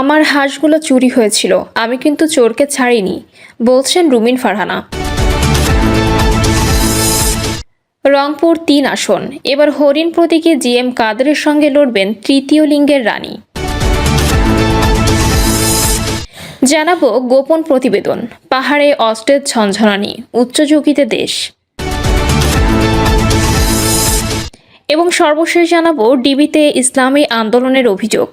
আমার হাঁসগুলো চুরি হয়েছিল, আমি কিন্তু চোরকে ছাড়িনি, বলছেন রুমিন ফারহানা। রংপুর তিন আসন, এবার হরিণ প্রতীকে জি এম কাদেরের সঙ্গে লড়বেন তৃতীয় লিঙ্গের রানী। জানাব গোপন প্রতিবেদন, পাহাড়ে অস্ত্রের ঝনঝনানি উচ্চ ঝুঁকিতে দেশ। এবং সর্বশেষ জানাব ডিবিতে ইসলামী আন্দোলনের অভিযোগ।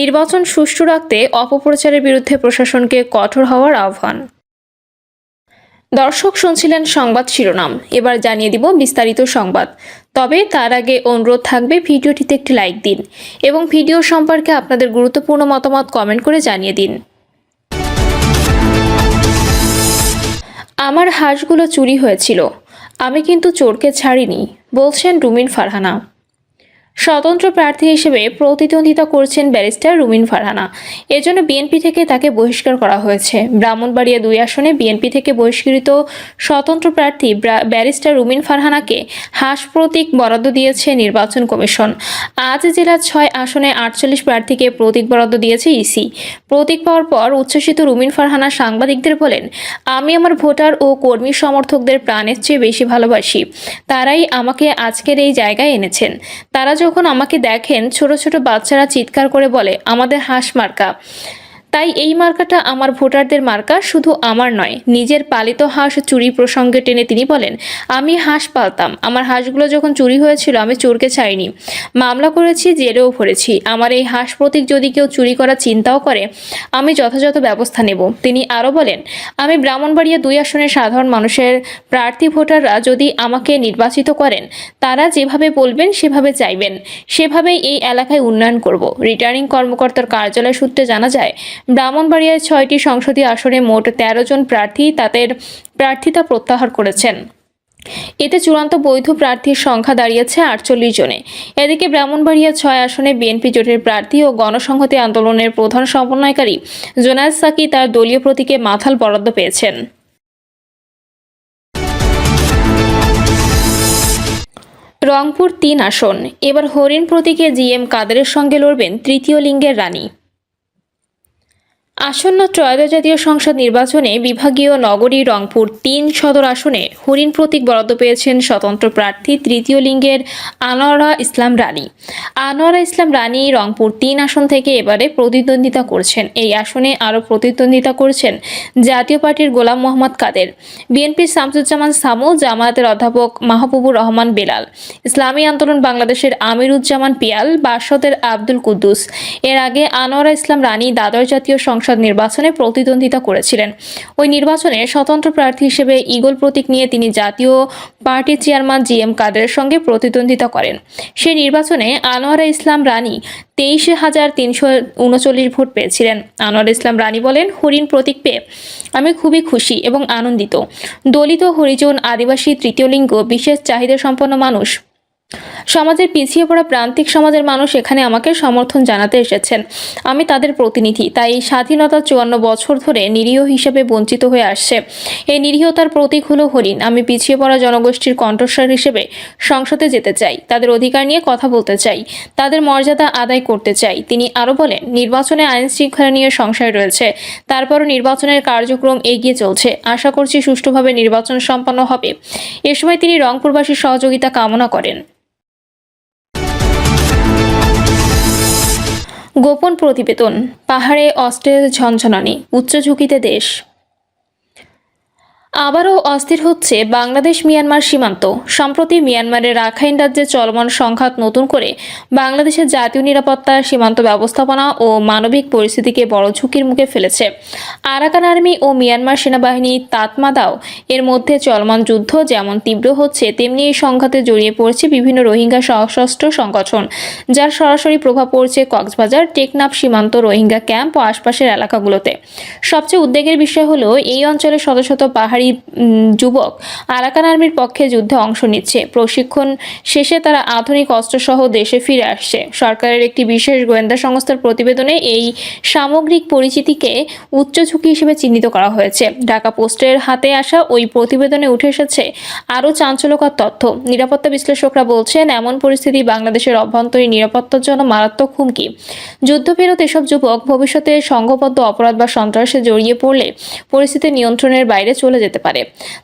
নির্বাচন সুষ্ঠু রাখতে অপপ্রচারের বিরুদ্ধে প্রশাসনকে কঠোর হওয়ার আহ্বান। দর্শক, শুনছিলেন সংবাদ শিরোনাম। এবার জানিয়ে দিব বিস্তারিত সংবাদ। তবে তার আগে অনুরোধ থাকবে ভিডিওটিতে একটি লাইক দিন এবং ভিডিও সম্পর্কে আপনাদের গুরুত্বপূর্ণ মতামত কমেন্ট করে জানিয়ে দিন। আমার হাঁসগুলো চুরি হয়েছিল। আমি কিন্তু চোরকে ছাড়িনি বলছেন রুমিন ফারহানা। স্বতন্ত্র প্রার্থী হিসেবে প্রতিদ্বন্দ্বিতা করছেন ব্যারিস্টার রুমিন ফারহানা। এজন্য বিএনপি থেকে তাকে বহিষ্কার করা হয়েছে। ব্রাহ্মণবাড়িয়া দুই আসনে বিএনপি থেকে বহিষ্কৃত স্বতন্ত্র প্রার্থী ব্যারিস্টার রুমিন ফারহানাকে হাঁস প্রতীক বরাদ্দ দিয়েছে নির্বাচন কমিশন। আজ জেলার ছয় আসনে আটচল্লিশ প্রার্থীকে প্রতীক বরাদ্দ দিয়েছে ইসি। প্রতীক পাওয়ার পর উচ্ছ্বসিত রুমিন ফারহানা সাংবাদিকদের বলেন, আমি আমার ভোটার ও কর্মী সমর্থকদের প্রাণের চেয়ে বেশি ভালোবাসি। তারাই আমাকে আজকের এই জায়গায় এনেছেন। তারা যখন আমাকে দেখেন ছোট ছোট বাচ্চারা চিৎকার করে বলে আমাদের হাঁস মার্কা। তাই এই মার্কাটা আমার ভোটারদের মার্কা শুধু আমার নয়, নিজের পালিত হাঁস চুরি প্রসঙ্গে টেনে তিনি বলেন, আমি হাঁস পালতাম, আমার হাঁসগুলো যখন চুরি হয়েছিল আমি চোরকে ছাড়িনি, মামলা করেছি, জেলেও ভরেছি, আমার এই হাঁস প্রতীক যদি কেউ চুরি করার চিন্তাও করে, আমি যথাযথ ব্যবস্থা নেব। তিনি আরও বলেন, আমি ব্রাহ্মণবাড়িয়া দুই আসনের সাধারণ মানুষের প্রার্থী ভোটাররা যদি আমাকে নির্বাচিত করেন, তারা যেভাবে বলবেন সেভাবে চাইবেন, সেভাবেই এই এলাকায় উন্নয়ন করব। রিটার্নিং কর্মকর্তার কার্যালয় সূত্রে জানা যায় ব্রাহ্মণবাড়িয়ায় ছয়টি সংসদীয় আসনে মোট তেরো জন প্রার্থী তাদের প্রার্থিতা প্রত্যাহার করেছেন। এতে চূড়ান্ত বৈধ প্রার্থীর সংখ্যা দাঁড়িয়েছে আটচল্লিশ জনে। এদিকে ব্রাহ্মণবাড়িয়া ছয় আসনে বিএনপি জোটের প্রার্থী ও গণসংহতি আন্দোলনের প্রধান সমন্বয়কারী জোনায়েদ সাকি তার দলীয় প্রতীকে মাথাল বরাদ্দ পেয়েছেন। রংপুর তিন আসন। এবার হরিণ প্রতীকে জি এম কাদেরের সঙ্গে লড়বেন তৃতীয় লিঙ্গের রানী। আসন্ন ত্রয়োদশ জাতীয় সংসদ নির্বাচনে বিভাগীয় নগরী রংপুর তিন সদর আসনে হরিণ প্রতীক বরাদ্দ পেয়েছেন স্বতন্ত্র প্রার্থী তৃতীয় লিঙ্গের আনোয়ারা ইসলাম রানী। আনোয়ারা ইসলাম রানী রংপুর তিন আসন থেকে এবারে প্রতিদ্বন্দ্বিতা করছেন। এই আসনে আরও প্রতিদ্বন্দ্বিতা করছেন জাতীয় পার্টির গোলাম মোহাম্মদ কাদের, বিএনপির শামসুজ্জামান সামু, জামায়াতের অধ্যাপক মাহবুবুর রহমান বেলাল, ইসলামী আন্দোলন বাংলাদেশের আমিরুজ্জামান পিয়াল, বাসদের আব্দুল কুদ্দুস। এর আগে আনোয়ারা ইসলাম রানী দ্বাদশ জাতীয় সংসদ নির্বাচনে প্রতিদ্বন্দ্বিতা করেছিলেন। ওই নির্বাচনে স্বতন্ত্র প্রার্থী হিসেবে ইগল প্রতীক নিয়ে তিনি জাতীয় পার্টির চেয়ারম্যান জি এম কাদেরের সঙ্গে প্রতিদ্বন্দ্বিতা করেন। সেই নির্বাচনে আনোয়ারা ইসলাম রানী তেইশে হাজার তিনশো উনচল্লিশ ভোট পেয়েছিলেন। আনোয়ার ইসলাম রানী বলেন, হরিণ প্রতীক পেয়ে আমি খুবই খুশি এবং আনন্দিত। দলিত হরিজন আদিবাসী তৃতীয় লিঙ্গ, বিশেষ চাহিদা সম্পন্ন মানুষ সমাজের পিছিয়ে পড়া প্রান্তিক সমাজের মানুষ এখানে আমাকে সমর্থন জানাতে এসেছেন। আমি তাদের প্রতিনিধি, তাই স্বাধীনতার চুয়ান্ন বছর ধরে নিরীহ হিসেবে বঞ্চিত হয়ে আসছে। এই নিরীহতার প্রতীক হলো হরিণ। আমি পিছিয়ে পড়া জনগোষ্ঠীর কণ্ঠস্বর হিসেবে সংসদে যেতে চাই। তাদের অধিকার নিয়ে কথা বলতে চাই। তাদের মর্যাদা আদায় করতে চাই। তিনি আরও বলেন, নির্বাচনে আইন শৃঙ্খলা নিয়ে সংশয় রয়েছে। তারপরও নির্বাচনের কার্যক্রম এগিয়ে চলছে। আশা করছি সুষ্ঠুভাবে নির্বাচন সম্পন্ন হবে। এ সময় তিনি রংপুরবাসীর সহযোগিতা কামনা করেন। গোপন প্রতিবেদন পাহাড়ে অস্ত্রের ঝনঝনানি উচ্চ ঝুঁকিতে দেশ। আবারও অস্থির হচ্ছে বাংলাদেশ মিয়ানমার সীমান্ত। সম্প্রতি মিয়ানমারের রাখাইন রাজ্যে চলমান সংঘাত নতুন করে বাংলাদেশের জাতীয় নিরাপত্তা, সীমান্ত ব্যবস্থাপনা ও মানবিক পরিস্থিতিকে বড় ঝুঁকির মুখে ফেলেছে। আরাকান আর্মি ও মিয়ানমার সেনাবাহিনী তাতমাদাও এর মধ্যে চলমান যুদ্ধ যেমন তীব্র হচ্ছে, তেমনি এই সংঘাতে জড়িয়ে পড়ছে বিভিন্ন রোহিঙ্গা সশস্ত্র সংগঠন, যার সরাসরি প্রভাব পড়ছে কক্সবাজার, টেকনাফ সীমান্ত রোহিঙ্গা ক্যাম্প ও আশপাশের এলাকাগুলোতে। সবচেয়ে উদ্বেগের বিষয় হলো, এই অঞ্চলে শত শত পাহাড়ি উম, যুবক আরাকান আর্মির পক্ষে যুদ্ধে অংশ নিচ্ছে। প্রশিক্ষণ শেষে তারা আধুনিক অস্ত্রসহ দেশে ফিরে আসছে। সরকারের একটি বিশেষ গোয়েন্দা সংস্থার প্রতিবেদনে এই সামগ্রিক পরিচিতিকে উচ্চ ঝুঁকি হিসেবে চিহ্নিত করা হয়েছে। ঢাকা পোস্টের হাতে আসা ওই প্রতিবেদনে উঠে এসেছে আরও চাঞ্চল্যকর তথ্য। নিরাপত্তা বিশ্লেষকরা বলছেন এমন পরিস্থিতি বাংলাদেশের অভ্যন্তরীণ নিরাপত্তার জন্য মারাত্মক হুমকি। যুদ্ধফেরত এসব যুবক ভবিষ্যতে সংঘবদ্ধ অপরাধ বা সন্ত্রাসে জড়িয়ে পড়লে পরিস্থিতি নিয়ন্ত্রণের বাইরে চলে যেতে পারে।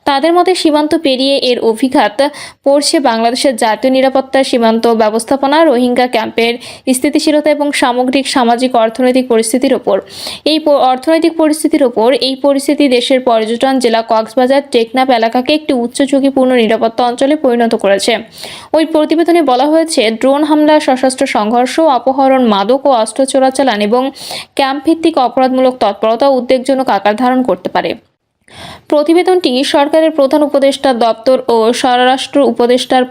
তাদের মতে সীমান্ত পেরিয়ে এর অভিঘাত পড়ছে বাংলাদেশের জাতীয় নিরাপত্তা সীমান্ত ব্যবস্থাপনা রোহিঙ্গা ক্যাম্পের স্থিতিশীলতা এবং সামগ্রিক সামাজিক অর্থনৈতিক পরিস্থিতির ওপর। এই অর্থনৈতিক পরিস্থিতির ওপর এই পরিস্থিতি দেশের পর্যটন জেলা কক্সবাজার টেকনাফ এলাকাকে একটি উচ্চ ঝুঁকিপূর্ণ নিরাপত্তা অঞ্চলে পরিণত করেছে। ওই প্রতিবেদনে বলা হয়েছে, ড্রোন হামলা, সশস্ত্র সংঘর্ষ, অপহরণ, মাদক ও অস্ত্র চোরাচালান এবং ক্যাম্প ভিত্তিক অপরাধমূলক তৎপরতা উদ্বেগজনক আকার ধারণ করতে পারে। প্রতিবেদনটি সরকারের প্রধান উপদেষ্টা দপ্তর ও স্বরাষ্ট্র উপদেষ্টার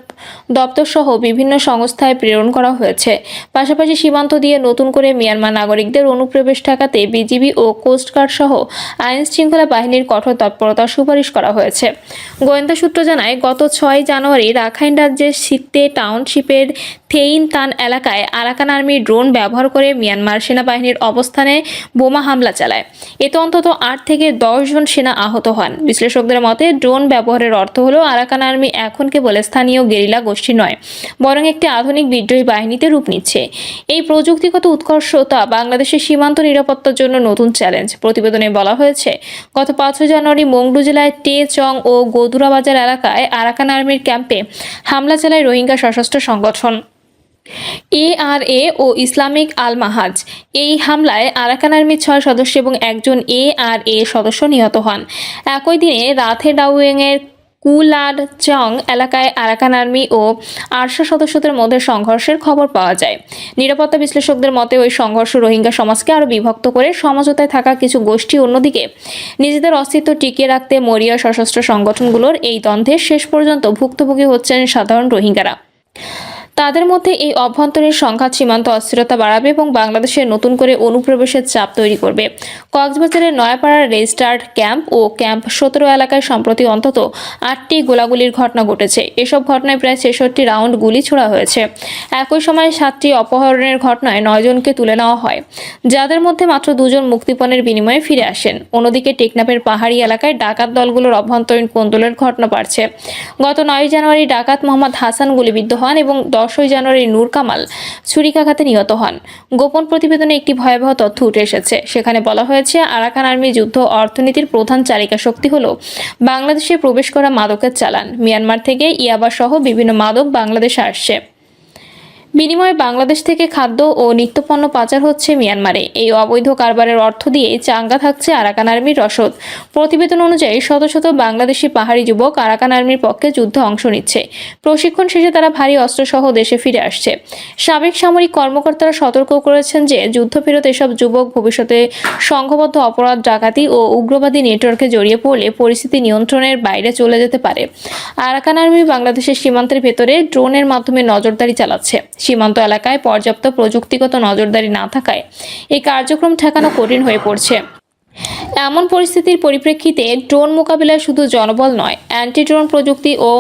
দপ্তর সহ বিভিন্ন সংস্থায় প্রেরণ করা হয়েছে। পাশাপাশি সীমান্ত দিয়ে নতুন করে মিয়ানমার নাগরিকদের অনুপ্রবেশ ঠেকাতে বিজিবি ও কোস্টগার্ড সহ আইন শৃঙ্খলা বাহিনীর কঠোর তৎপরতার সুপারিশ করা হয়েছে। গোয়েন্দা সূত্র জানায়, গত ছয় জানুয়ারি রাখাইন রাজ্যের সিত্তে টাউনশিপের থেইন তান এলাকায় আরাকান আর্মি ড্রোন ব্যবহার করে মিয়ানমার সেনাবাহিনীর অবস্থানে বোমা হামলা চালায়। এতে অন্তত আট থেকে দশ জন সেনা আহত হন। বিশ্লেষকদের মতে, ড্রোন ব্যবহারের অর্থ হলো আরাকান আর্মি এখন কেবল স্থানীয় গেরিলা গোষ্ঠী নয়, বরং একটি আধুনিক বিদ্রোহী বাহিনীতে রূপ নিচ্ছে। এই প্রযুক্তিগত উৎকর্ষতা বাংলাদেশের সীমান্ত নিরাপত্তার জন্য নতুন চ্যালেঞ্জ। প্রতিবেদনে বলা হয়েছে, গত পাঁচই জানুয়ারি মংডু জেলায় টে চং ও গোদুরা বাজার এলাকায় আরাকান আর্মির ক্যাম্পে হামলা চালায় রোহিঙ্গা সশস্ত্র সংগঠন। এআরএ ও ইসলামিক আল মাহাজ এই হামলায় আরাকান আর্মির ছয় সদস্য এবং একজন এআরএ সদস্য নিহত হন। একই দিনে রাথে ডাউয়েংয়ের কুলার চং এলাকায় আরাকান আর্মি ও আরশা সদস্যদের মধ্যে সংঘর্ষের খবর পাওয়া যায়। নিরাপত্তা বিশ্লেষকদের মতে, ওই সংঘর্ষ রোহিঙ্গা সমাজকে আরও বিভক্ত করে সমঝোতায় থাকা কিছু গোষ্ঠী অন্যদিকে নিজেদের অস্তিত্ব টিকিয়ে রাখতে মরিয়া সশস্ত্র সংগঠনগুলোর এই দ্বন্দ্বের শেষ পর্যন্ত ভুক্তভোগী হচ্ছেন সাধারণ রোহিঙ্গারা। তাদের মধ্যে এই অভ্যন্তরীণ সংঘাত সীমান্ত অস্থিরতা বাড়াবে এবং বাংলাদেশের নতুন করে অনুপ্রবেশের চাপ তৈরি করবে। কক্সবাজারের নয়াপাড়ার রেজিস্টার্ড ক্যাম্প ও ক্যাম্প সতেরো এলাকায় সম্প্রতি অন্তত আটটি গোলাগুলির ঘটনা ঘটেছে। এসব ঘটনায় প্রায় ছেষট্টি রাউন্ড গুলি ছোড়া হয়েছে। একই সময়ে সাতটি অপহরণের ঘটনায় নয়জনকে তুলে নেওয়া হয়। যাদের মধ্যে মাত্র দুজন মুক্তিপণের বিনিময়ে ফিরে আসেন। অন্যদিকে টেকনাফের পাহাড়ি এলাকায় ডাকাত দলগুলোর অভ্যন্তরীণ কোন্দলের ঘটনা বাড়ছে। গত নয় জানুয়ারি ডাকাত মোহাম্মদ হাসান গুলিবিদ্ধ হন এবং দশই জানুয়ারি নূর কামাল ছুরিকাঘাতে নিহত হন। গোপন প্রতিবেদনে একটি ভয়াবহ তথ্য উঠে এসেছে। সেখানে বলা হয়েছে, আরাকান আর্মি যুদ্ধ অর্থনীতির প্রধান চালিকা শক্তি হল বাংলাদেশে প্রবেশ করা মাদকের চালান। মিয়ানমার থেকে ইয়াবা সহ বিভিন্ন মাদক বাংলাদেশে আসছে। বিনিময়ে বাংলাদেশ থেকে খাদ্য ও নিত্যপণ্য পাচার হচ্ছে মিয়ানমারে। এই অবৈধ কারবারের অর্থ দিয়ে চাঙ্গা থাকছে আরাকান আর্মির রসদ। প্রতিবেদন অনুযায়ী শত শত বাংলাদেশি পাহাড়ি যুবক আরাকান আর্মির পক্ষে যুদ্ধে অংশ নিচ্ছে। প্রশিক্ষণ শেষে তারা ভারী অস্ত্রসহ দেশে ফিরে আসছে। সাবেক সামরিক কর্মকর্তারা সতর্ক করেছেন যে যুদ্ধফেরত এসব যুবক ভবিষ্যতে সংঘবদ্ধ অপরাধ, ডাকাতি ও উগ্রবাদী নেটওয়ার্কে জড়িয়ে পড়লে পরিস্থিতি নিয়ন্ত্রণের বাইরে চলে যেতে পারে। আরাকান আর্মি বাংলাদেশের সীমান্তের ভেতরে ড্রোনের মাধ্যমে নজরদারি চালাচ্ছে। সীমান্ত এলাকায় পর্যাপ্ত প্রযুক্তিগত নজরদারি না থাকায় এই কার্যক্রম ঠেকানো কঠিন হয়ে পড়ছে। এমন পরিস্থিতির পরিপ্রেক্ষিতে ড্রোন মোকাবিলায় শুধু জনবল নয় অ্যান্টি ড্রোন প্রযুক্তি ও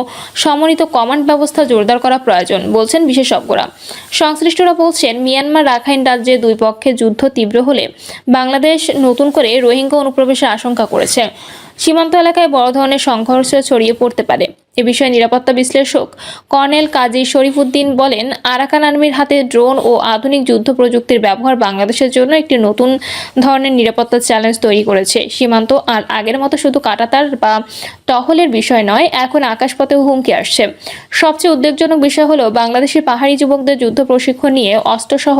সমন্বিত কমান্ড ব্যবস্থা জোরদার করা প্রয়োজন, বলছেন বিশেষজ্ঞরা। সংশ্লিষ্টরা বলছেন, মিয়ানমার রাখাইন রাজ্যে দুই পক্ষে যুদ্ধ তীব্র হলে বাংলাদেশ নতুন করে রোহিঙ্গা অনুপ্রবেশের আশঙ্কা করেছে। সীমান্ত এলাকায় বড় ধরনের সংঘর্ষ ছড়িয়ে পড়তে পারে। এ বিষয়ে নিরাপত্তা বিশ্লেষক কর্নেল কাজী শরীফুদ্দিন বলেন, আরাকান আর্মির হাতে ড্রোন ও আধুনিক যুদ্ধ প্রযুক্তির ব্যবহার বাংলাদেশের জন্য একটি নতুন ধরনের নিরাপত্তা চ্যালেঞ্জ তৈরি করেছে। সীমান্ত আর আগের মতো শুধু কাটাতার বা টহলের বিষয় নয়, এখন আকাশপথেও হুমকি আসছে। সবচেয়ে উদ্বেগজনক বিষয় হলো বাংলাদেশের পাহাড়ি যুবকদের যুদ্ধ প্রশিক্ষণ নিয়ে অস্ত্রসহ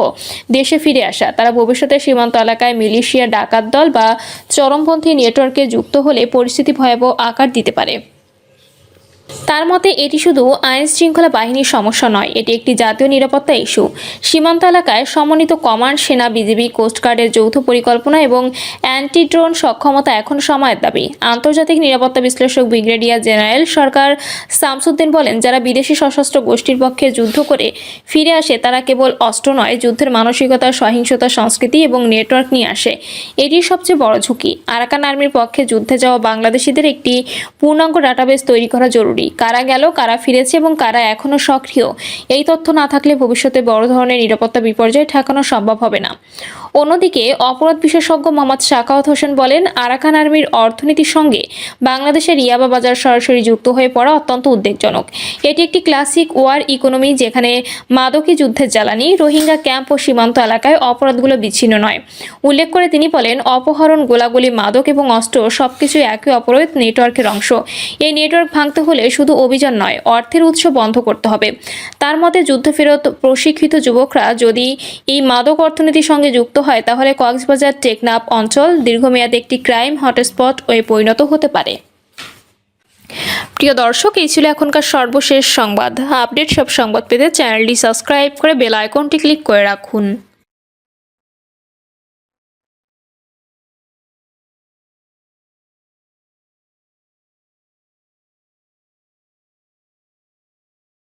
দেশে ফিরে আসা। তারা ভবিষ্যতে সীমান্ত এলাকায় মিলিশিয়া ডাকাত দল বা চরমপন্থী নেটওয়ার্কে যুক্ত হলে পরিস্থিতি ভয়াবহ আকার দিতে পারে। তার মতে, এটি শুধু আইন শৃঙ্খলা বাহিনীর সমস্যা নয়, এটি একটি জাতীয় নিরাপত্তা ইস্যু। সীমান্ত এলাকায় সমন্বিত কমান্ড সেনা, বিজিবি কোস্টগার্ডের যৌথ পরিকল্পনা এবং অ্যান্টি ড্রোন সক্ষমতা এখন সময়ের দাবি। আন্তর্জাতিক নিরাপত্তা বিশ্লেষক ব্রিগেডিয়ার জেনারেল সরকার শামসুদ্দিন বলেন, যারা বিদেশি সশস্ত্র গোষ্ঠীর পক্ষে যুদ্ধ করে ফিরে আসে, তারা কেবল অস্ত্র নয়, যুদ্ধের মানসিকতা, সহিংসতা, সংস্কৃতি এবং নেটওয়ার্ক নিয়ে আসে। এটি সবচেয়ে বড় ঝুঁকি। আরাকান আর্মির পক্ষে যুদ্ধে যাওয়া বাংলাদেশিদের একটি পূর্ণাঙ্গ ডাটাবেস তৈরি করা জরুরি। কারা গেল, কারা ফিরেছে এবং কারা এখনও সক্রিয়? এই তথ্য না থাকলে ভবিষ্যতে বড় ধরনের নিরাপত্তা বিপর্যয় ঠেকানো সম্ভব হবে না। অন্যদিকে অপরাধ বিশেষজ্ঞ মোহাম্মদ শাকাওয়াত হোসেন বলেন, আরাকান আর্মির অর্থনীতির সঙ্গে বাংলাদেশের ইয়াবা বাজার সরাসরি যুক্ত হয়ে পড়া অত্যন্ত উদ্বেগজনক। এটি একটি ক্লাসিক ওয়ার ইকোনমি যেখানে মাদকী যুদ্ধের জ্বালানি, রোহিঙ্গা ক্যাম্প ও সীমান্ত এলাকায় অপরাধগুলো বিচ্ছিন্ন নয়। উল্লেখ করে তিনি বলেন, অপহরণ, গোলাগুলি, মাদক এবং অস্ত্র সবকিছুই একে অপরের নেটওয়ার্কের অংশ। এই নেটওয়ার্ক ভাঙতে হলে শুধু অভিযান নয়, অর্থের উৎস বন্ধ করতে হবে। তার মতে যুদ্ধফেরত প্রশিক্ষিত যুবকরা যদি এই মাদক অর্থনীতির সঙ্গে যুক্ত হয়, তাহলে কক্সবাজার টেকনাফ অঞ্চল দীর্ঘমেয়াদে একটি ক্রাইম হটস্পট হয়ে পরিণত হতে পারে। প্রিয় দর্শক, এই ছিল এখনকার সর্বশেষ সংবাদ। আপডেট সব সংবাদ পেতে চ্যানেলটি সাবস্ক্রাইব করে বেল আইকনটি ক্লিক করে রাখুন।